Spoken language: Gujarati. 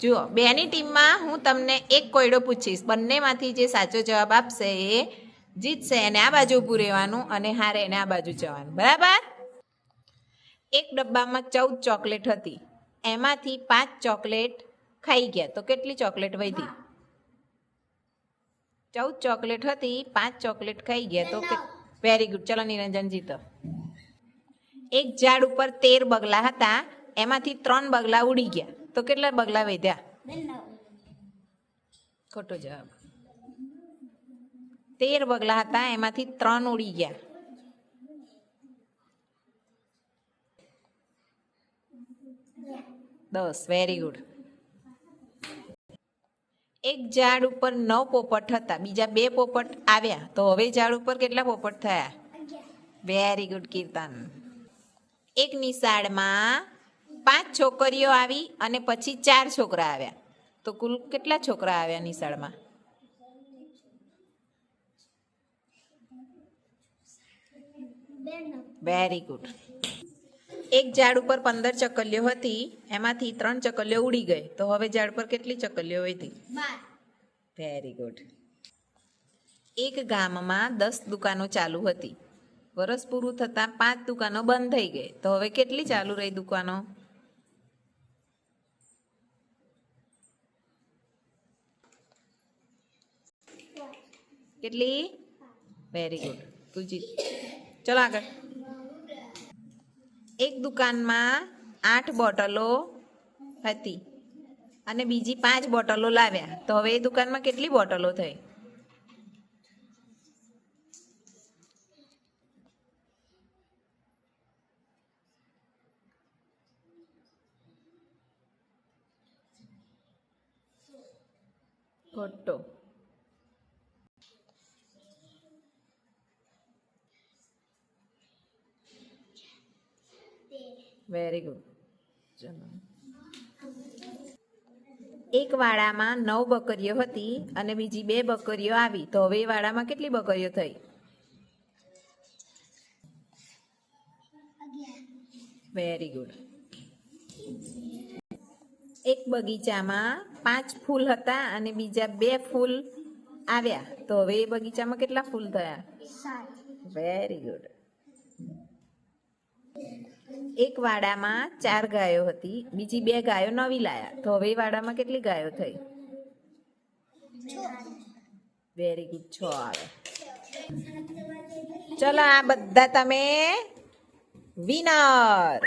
જુઓ, બેની ટીમમાં હું તમને એક કોયડો પૂછીશ. બંનેમાંથી જે સાચો જવાબ આપશે એ જીતશે એને આ બાજુ ઊભું રહેવાનું અને હારે એને આ બાજુ જવાનું. બરાબર? એક ડબ્બામાં ચૌદ ચોકલેટ હતી. એમાંથી પાંચ ચોકલેટ ખાઈ ગયા. તો કેટલી ચોકલેટ વધી? ચૌદ ચોકલેટ હતી, પાંચ ચોકલેટ ખાઈ ગયા. તો વેરી ગુડ ચલો નિરંજન જીતો. એક ઝાડ ઉપર તેર બગલા હતા. એમાંથી ત્રણ બગલા ઉડી ગયા. તો કેટલા બગલા વધ્યા? ખોટો જવાબ. તેર બગલા હતા એમાંથી ત્રણ ઉડી ગયા. દસ વેરી ગુડ એક ઝાડ ઉપર નવ પોપટ હતા બીજા બે પોપટ આવ્યા. તો હવે ઝાડ ઉપર કેટલા પોપટ થયા? Very good Kirtan. એક નિશાળમાં પાંચ છોકરીઓ આવી અને પછી ચાર છોકરા આવ્યા. તો કુલ કેટલા છોકરા આવ્યા નિશાળમાં? વેરી ગુડ એક ઝાડ ઉપર પંદર ચકલીઓ હતી એમાંથી ત્રણ ચકલીઓ ઉડી ગઈ. તો હવે ઝાડ પર કેટલી ચકલીઓ હતી વેરી ગુડ એક ગામમાં દસ દુકાનો ચાલુ હતી. વરસ પૂરું થતાં પાંચ દુકાનો બંધ થઈ ગઈ. તો હવે કેટલી ચાલુ રહી દુકાનો? કેટલી? વેરી ગુડ તું ચલો આગળ. એક દુકાનમાં આઠ બોટલો હતી અને બીજી પાંચ બોટલો લાવ્યા. તો હવે એ દુકાનમાં કેટલી બોટલો થઈ? ખોટો વેરી ગુડ ચલો. એક વાડામાં નવ બકરીઓ હતી અને બીજી બે બકરીઓ આવી. તો હવે એ વાડામાં કેટલી બકરીઓ થઈ? વેરી ગુડ એક બગીચામાં પાંચ ફૂલ હતા અને બીજા બે ફૂલ આવ્યા. તો હવે એ બગીચામાં કેટલા ફૂલ થયા? વેરી ગુડ એક વાડામાં ચાર ગાયો હતી, બીજી બે ગાયો નવી લાયા. તો હવે વાડામાં કેટલી ગાયો થઈ? વેરી ગુડ છો આવે. ચલો, આ બધા તમે વિનર